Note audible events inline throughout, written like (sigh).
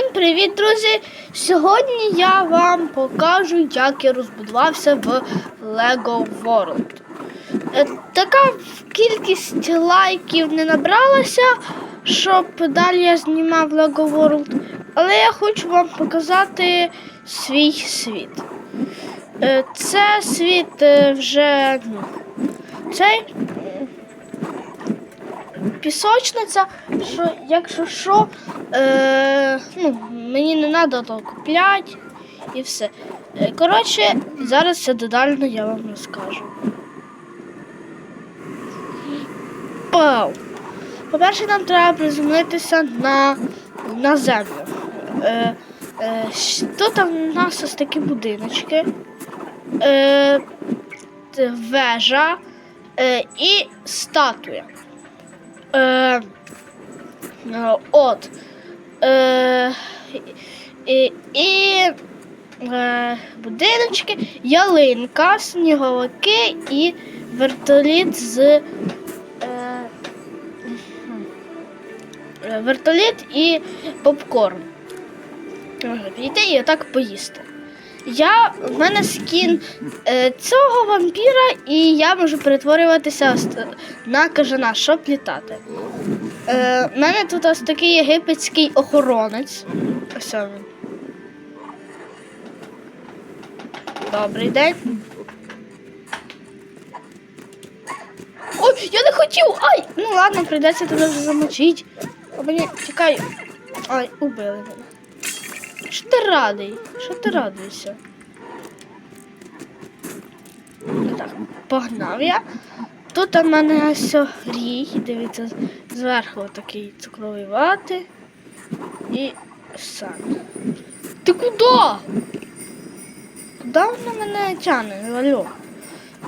Всім привіт, друзі! Сьогодні я вам покажу, як я розбудувався в Lego World. Е, Така кількість лайків не набралася, щоб далі я знімав Lego World. Але я хочу вам показати свій світ. Е, Це світ е, вже ну, цей пісочниця, що якщо що, е, ну, мені не треба то купляти і все. Е, коротше, зараз все детально я вам розкажу. Пау! По-перше, нам треба приземлитися на, на землю. Е, е, тут у нас ось такі будиночки, е, вежа е, і статуя. Е, от. Е, і, і е, будиночки, ялинка, сніговики і вертоліт з. Е, вертоліт і попкорн. Підійти і отак поїсти. Я, в мене скін е, цього вампіра, і я можу перетворюватися на кажана, щоб літати. Е, в мене тут ось такий єгипетський охоронець. Ось він. Добрий день. Ой, я не хотів! Ай! Ну ладно, прийдеться тебе вже замочити. Мені тікай. Ай, убили мене. Що ти радий? Що ти радуєшся? Ну Так, погнав я. Тут у мене ось рій, дивіться, зверху такий цукровий вати і сам. Ти куди? Куди воно мене тяне? Алло?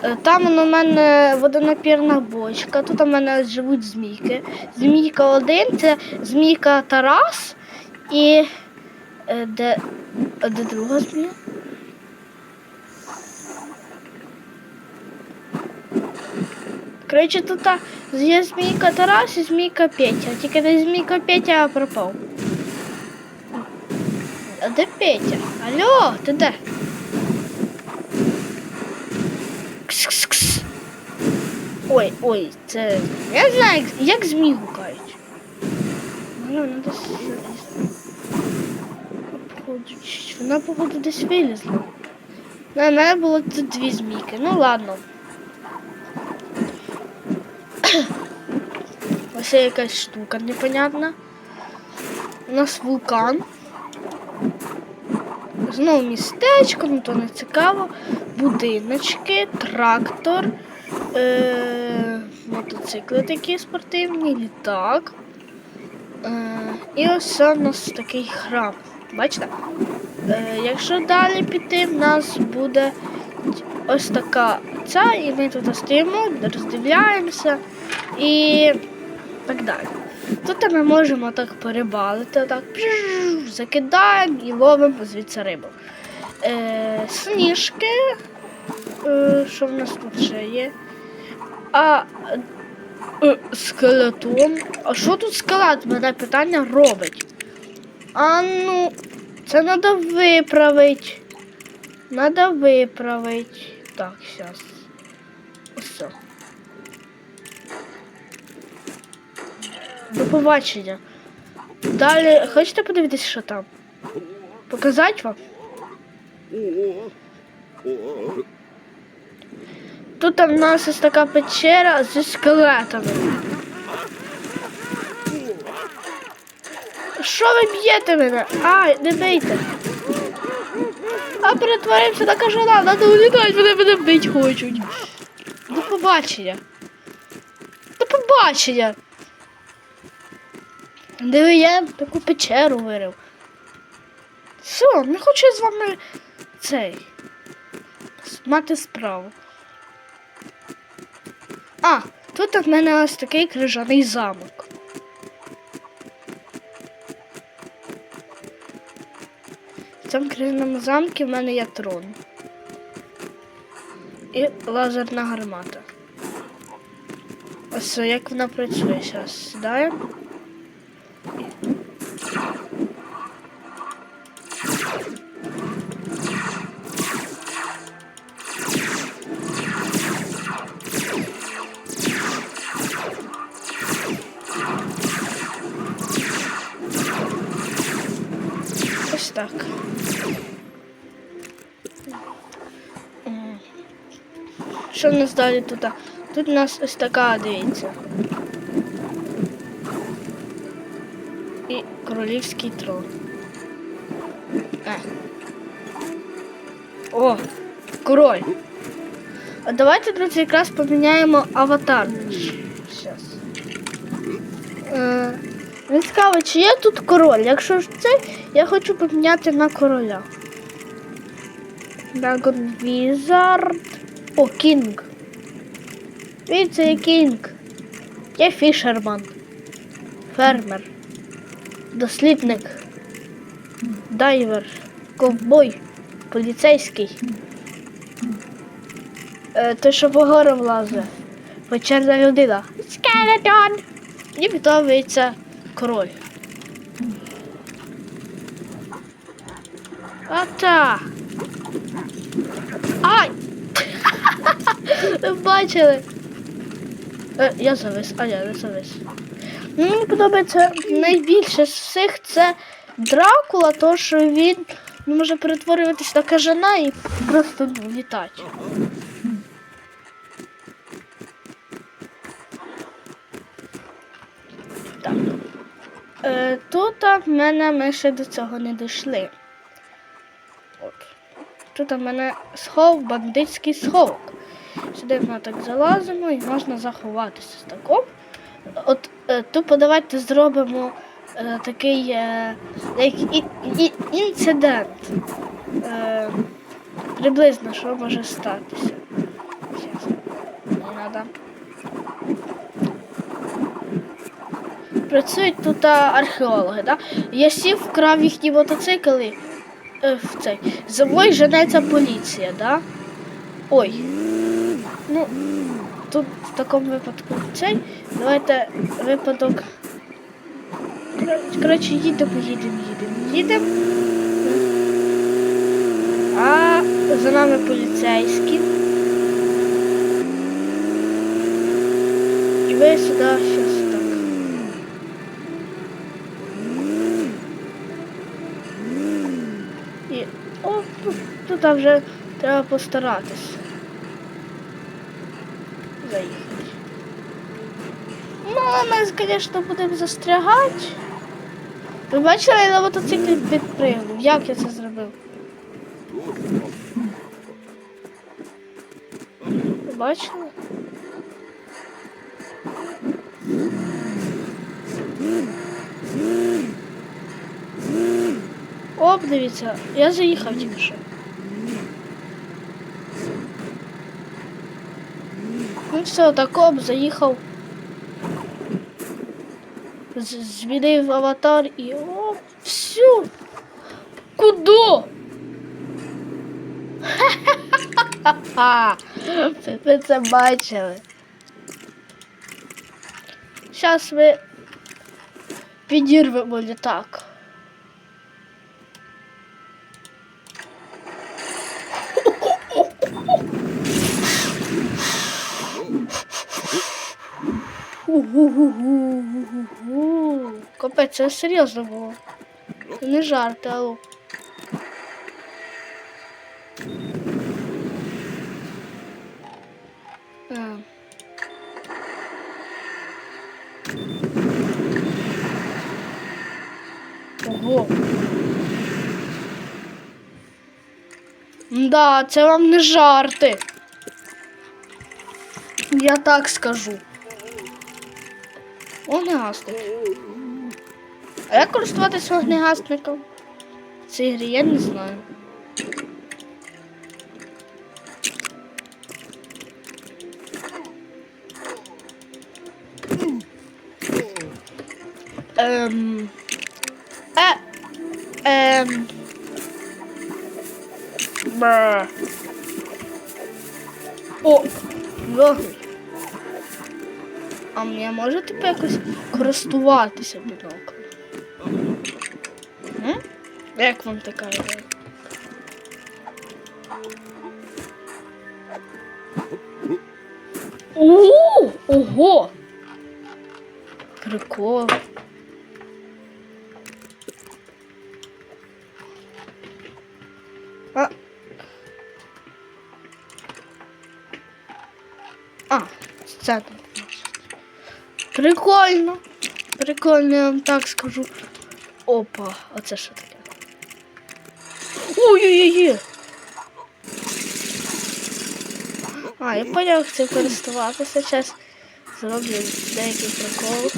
Е, Там в мене водонапірна бочка, тут у мене живуть змійки. Змійка один це змійка Тарас і де, а де друга змія? Коротше, тут є змійка Тарас і змійка Петя. Тільки де змійка Петя пропав. А де Петя? Алло, ти де? Кс-кс-кс. Ой, ой, це. Я знаю, як, змій гукають. Ну, десь залізла. Походу, Вона, походу, десь вилізла. На мене було тут дві змійки. Ну ладно. (coughs) Ось якась штука непонятна. У нас вулкан. Знову містечко, ну то не цікаво. Будиночки, трактор, е- мотоцикли такі спортивні, літак. Е- і ось у нас такий храм. Бачите? Е- якщо далі піти, в нас буде ось така ця, і ми тут стоїмо, роздивляємося і так далі. Тут ми можемо так перебалити, так закидаємо і ловимо звідси рибу. Е, сніжки, е, що в нас тут ще є? А е, скелетон. А що тут скелет? Мене питання робить. А ну, це треба виправити. Надо виправити. Так, зараз. Все. До побачення. Далі, хочете подивитися, що там? Показати вам? Тут у нас ось така печера зі скелетами. Що ви б'єте мене? Ай, не бийте. А перетворимося на кажана, надо улітати, вони мене бить хочуть. До побачення. До побачення. Диви, я таку печеру вирив. Все, не хочу з вами цей. Мати справу. А, тут в мене ось такий крижаний замок. Цьому крижаному замку в мене є трон. І лазерна гармата. Ось як вона працює зараз. Сідаємо. Так. Що в нас далі тут? Тут у нас ось така, дивіться. І королівський трон. Е. О, король. А давайте, друзі, якраз поміняємо аватар. Щас. Мені цікаво, чи є тут король? Якщо ж це, я хочу поміняти на короля. Dragon Wizard. О, Кінг. Дивіться, є Кінг. Є фішерман. Фермер. Дослідник. Дайвер. Ковбой. Поліцейський. Е, той, що по горам лазить. Вечерна людина. Скелетон. І відомується король. Ата. Ай! Ви бачили? Е, я завис, а я не завис. Мені подобається найбільше з всіх це Дракула, то що він може перетворюватись на кажана і просто літати. Е, тут в мене ми ще до цього не дійшли. Тут в мене схов, бандитський сховок. Сюди ми так залазимо і можна заховатися з таком. От е, тупо давайте зробимо е, такий е, як і, і, інцидент. Е, приблизно що може статися. Щас. Не надо. Працюють тут археологи, да? Я сів, вкрав їхні мотоцикли е, в цей. За мною женеться поліція, да? Ой. Ну, тут в такому випадку цей. Давайте випадок. Кор- Коротше, їдемо, їдемо, їдемо, їдемо. А за нами поліцейські. І ви сюди вже треба постаратись. Заїхати. Ну, ми, звісно, будемо застрягати. Ви бачили, я на мотоциклі підпригнув. Як я це зробив? Ви бачили? Оп, дивіться, я заїхав тільки що. Ну все, так оп, заїхав. Змінив аватар і оп, все. Куди? Ха-ха-ха! Ви це бачили. Зараз ми підірвемо літак. Угу-гу-гу-гу-гу. Капець, це серйозно було. Це не жарти, алло. А. Ого. Да, це вам не жарти. Я так скажу. Вогнегасник. А як користуватись вогнегасником? В цій грі я не знаю. Ем. Е. Ем. Бра. О, вогонь а мені можу тепер якось користуватися біноклем? Як вам така ідея? Ууу! Ого! Прикол. А. А, це тут. Прикольно. Прикольно, я вам так скажу. Опа, а це що таке? Ой-ой-ой! А, я поняв, як цим користуватися. Зараз зроблю деякий прикол.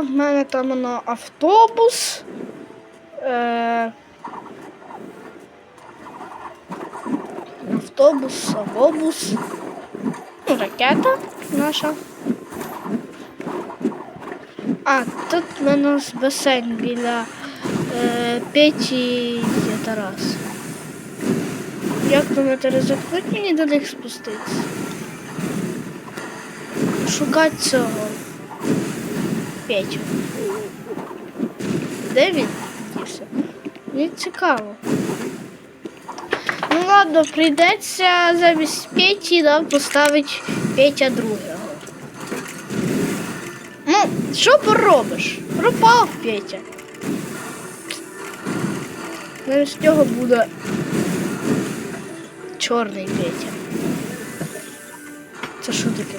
В мене там воно автобус. Е... Автобус, автобус. Ну, ракета наша. А, тут в мене басейн біля е, Петі і Тарас. Як думаєте, ризикнуть мені до них спуститися? Шукати цього. Петю. Де він? дівся? Мені цікаво. Ну ладно, прийдеться замість Петі нам поставити Петя другого. Ну, що поробиш? Пропав Петя. Замість нього буде чорний Петя. Це що таке?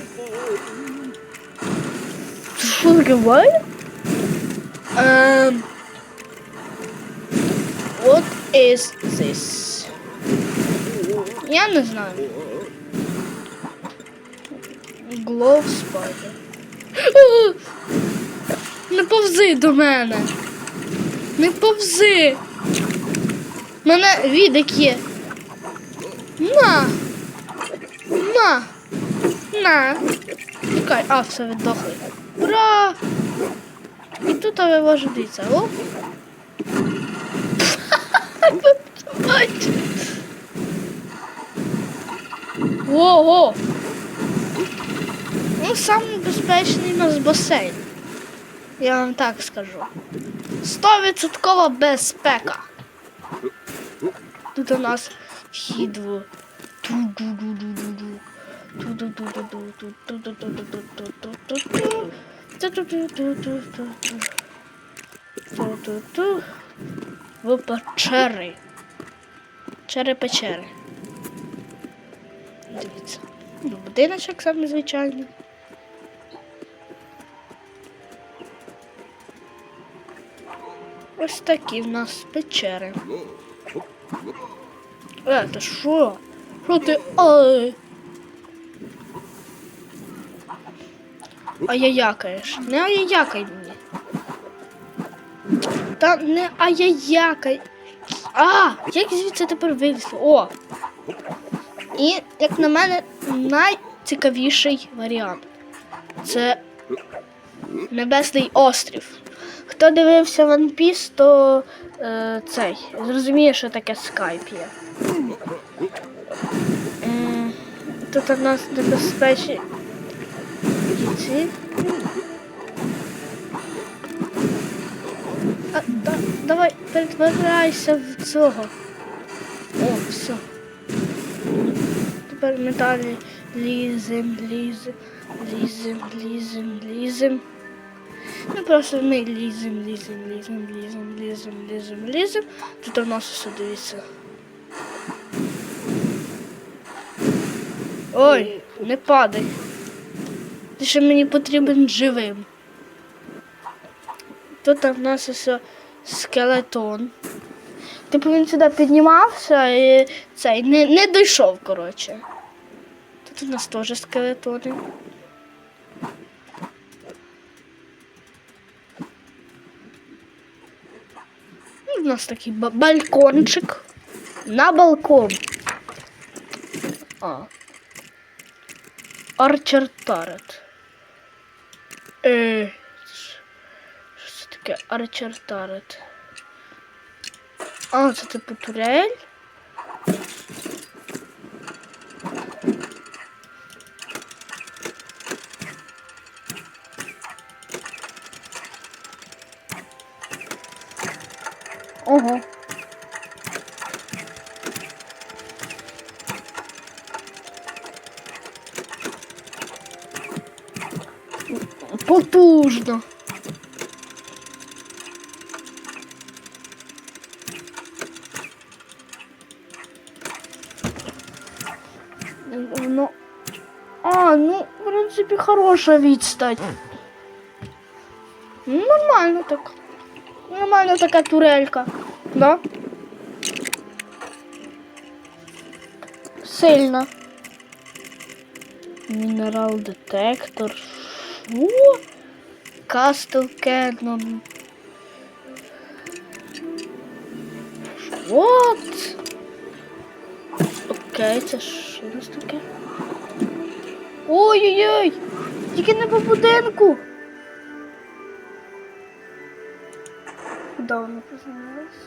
Таке Um, what is this? Я не знаю. Glove spider. Не повзи до мене. Не повзи. Мене відик є. На. На. На. Чекай, а, все віддохли. Ура! І тут вивожу дивіться. Оп. Ого! Ну, самий безпечний у нас басейн. Я вам так скажу. Стовідсоткова безпека. Тут у нас вхід в В печери. Чери печери. Дивіться. Ну, Будиночок саме звичайний. Ось такі в нас печери. Е, ти що? Що ти? Ай? Ай-яй-якаєш. Не ай-яй-якай мені. Та не ай-яй-якай. А, як звідси тепер вилізти? О! І, як на мене, найцікавіший варіант. Це Небесний острів. Хто дивився One Piece, то е, цей зрозуміє, що таке скайп є. М, Тут у нас небезпечні ці. А, да, давай, перетворяйся в цього. О, все. Тепер металі лізем, лізем, лізем, лізем, лізем. Ми просто ми лізем, лізем, лізем, лізем, лізем, лізем, лізем. Тут у нас все дивіться. Ой, не падай. Ти ще мені потрібен живим. Тут у нас все скелетон. Типу він сюди піднімався і цей не, не дійшов, коротше. Тут у нас теж скелетони. Ну, У нас такий ба- балкончик. На балкон. А. Арчер Тарет. wat is dit? Archer taret. Ah, is dit een putrel? Потужно. Ну, а, ну, в принципі, хороша відстань. Ну, нормально так. Нормально така турелька. Да? Сильно. Мінерал детектор. Що? Кастл Кеннон. What? Окей, це що у нас таке? Ой-ой-ой! Тільки не по будинку. Куди вона приземлилась?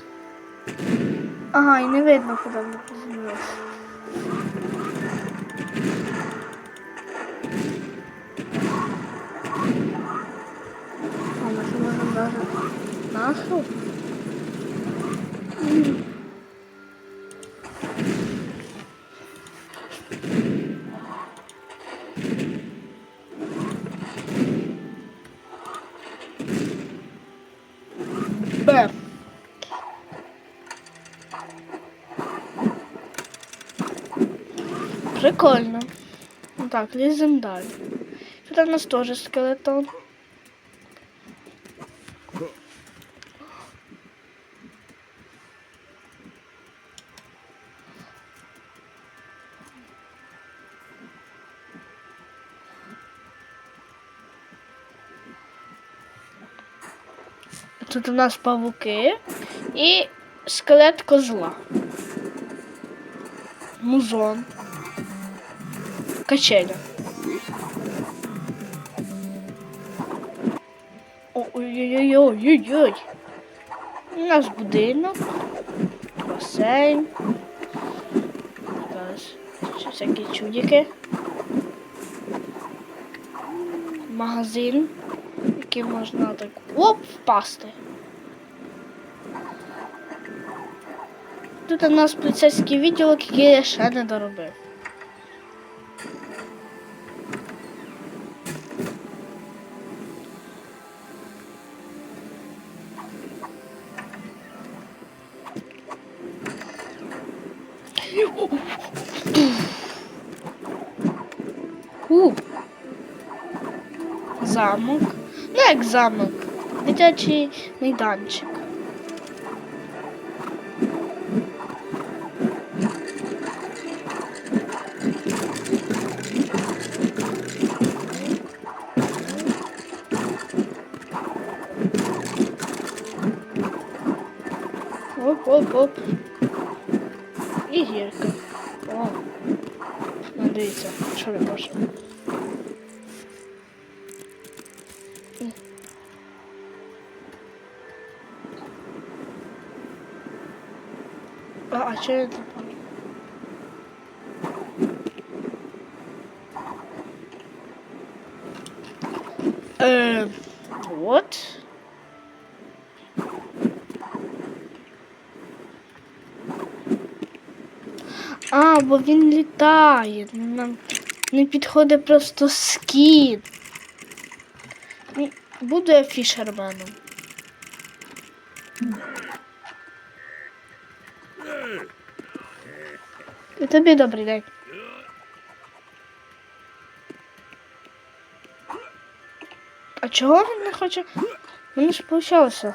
Ага, і не видно, куди вона приземлилась. Нашу. Б. Прикольно. Так, лізем далі. Тут у нас теж скелетон. Тут у нас павуки і скелет козла. Музон. Качеля. Ой-ой-ой-ой-ой-ой. У нас будинок, басейн. Всякі чудики. Магазин, в можна так оп, впасти. Тут у нас поліцейський відділок, який я ще не доробив. Замок. Дитячий майданчик. Оп-оп-оп. І гірка. О. Ну, дивіться, що ви можете. А, а що я тут? бачу? Е, от. А, бо він літає. Нам не підходить просто скін. Ну, Буду я фішерменом. І тобі добрий день. А чого він не хоче? Мені ж получалося.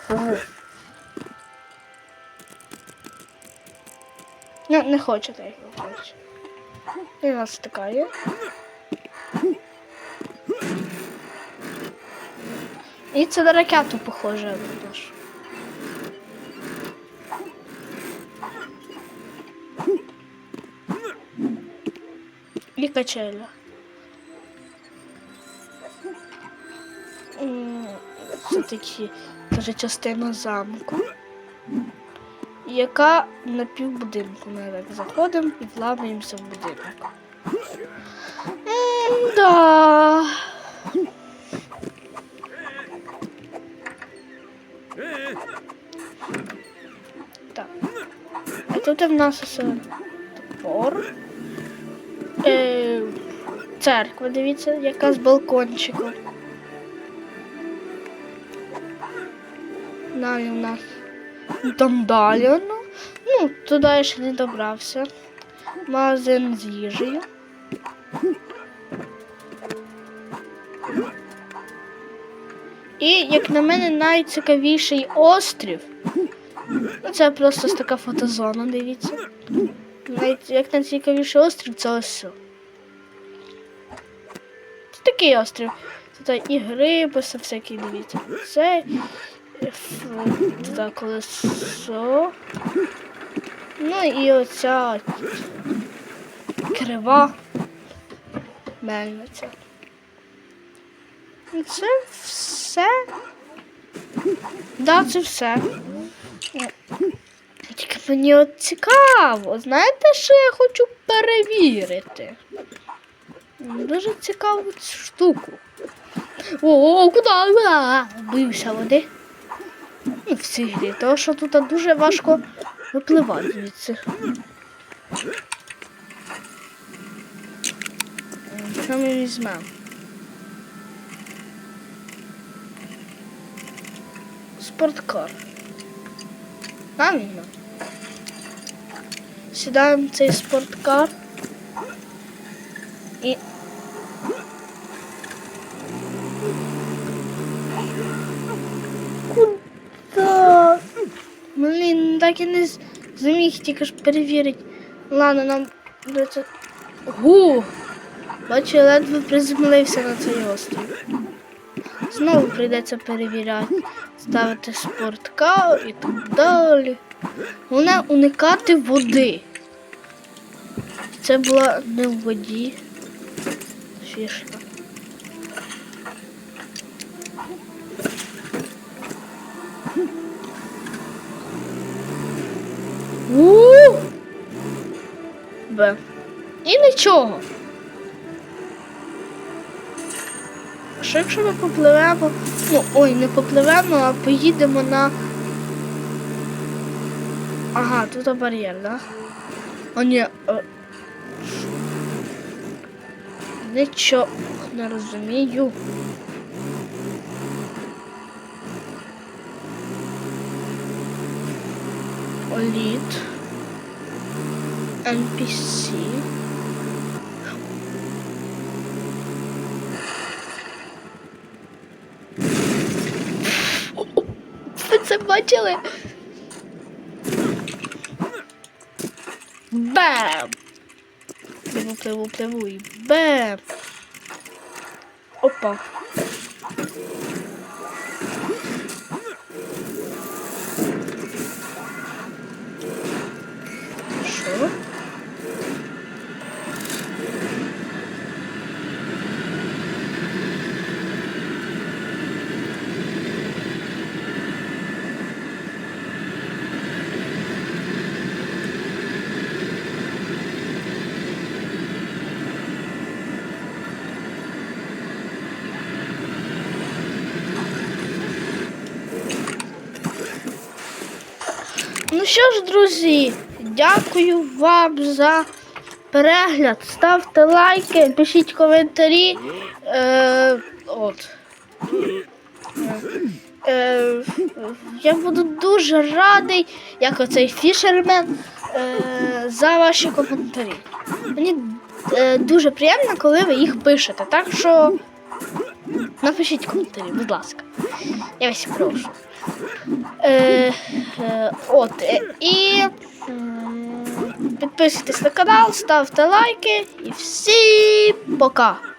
Ну, не хоче так, як хоче. І нас така є. І це на ракету похоже будеш. І качеля. Це такі теж частина замку, яка на півбудинку. Ми так заходимо і вламуємося в будинок. М-да. тут в нас ось топор. Е, церква, дивіться, яка з балкончиком. Далі у нас там далі, ну, туди я ще не добрався. Магазин з їжею. І, як на мене, найцікавіший острів. Ну, це просто така фотозона, дивіться. Навіть як найцікавіший острів, це ось. все. Це такий острів. Тут і гриби, все всякі, дивіться. Це туди колесо. Ну і оця крива мельниця. І це все. Да, це все. Тільки мені от цікаво. Знаєте, що я хочу перевірити? Дуже цікаву цю штуку. О, куди? Боюся води. Ну, в цій грі, тому що тут дуже важко випливати звідси. Що ми візьмемо? Спорткар. Правильно. Сідаємо цей спорткар. І. так і не зміг тільки ж перевірити. Ладно, нам придеться. Гу! Бачу, ледве приземлився на цей острів. Знову прийдеться перевіряти, ставити спорткар і так далі. Головне уникати води. Це була не в воді. Фішка. У! Б. І нічого. Що якщо ми попливемо, ну ой, не попливемо, а поїдемо на. Ага, тут бар'єр, да? О, ні. е. Нічого не розумію. Оліт. NPC. Ви це бачили? Бам! Пливу, пливу, пливу і бам! Опа. Ну що ж, друзі, дякую вам за перегляд. Ставте лайки, пишіть коментарі. Е, от. Е, я буду дуже радий, як оцей фішермен, е, за ваші коментарі. Мені е, дуже приємно, коли ви їх пишете. Так що напишіть коментарі, будь ласка. Я вас прошу. Е, е, от, е, і підписуйтесь на канал, ставте лайки і всім пока!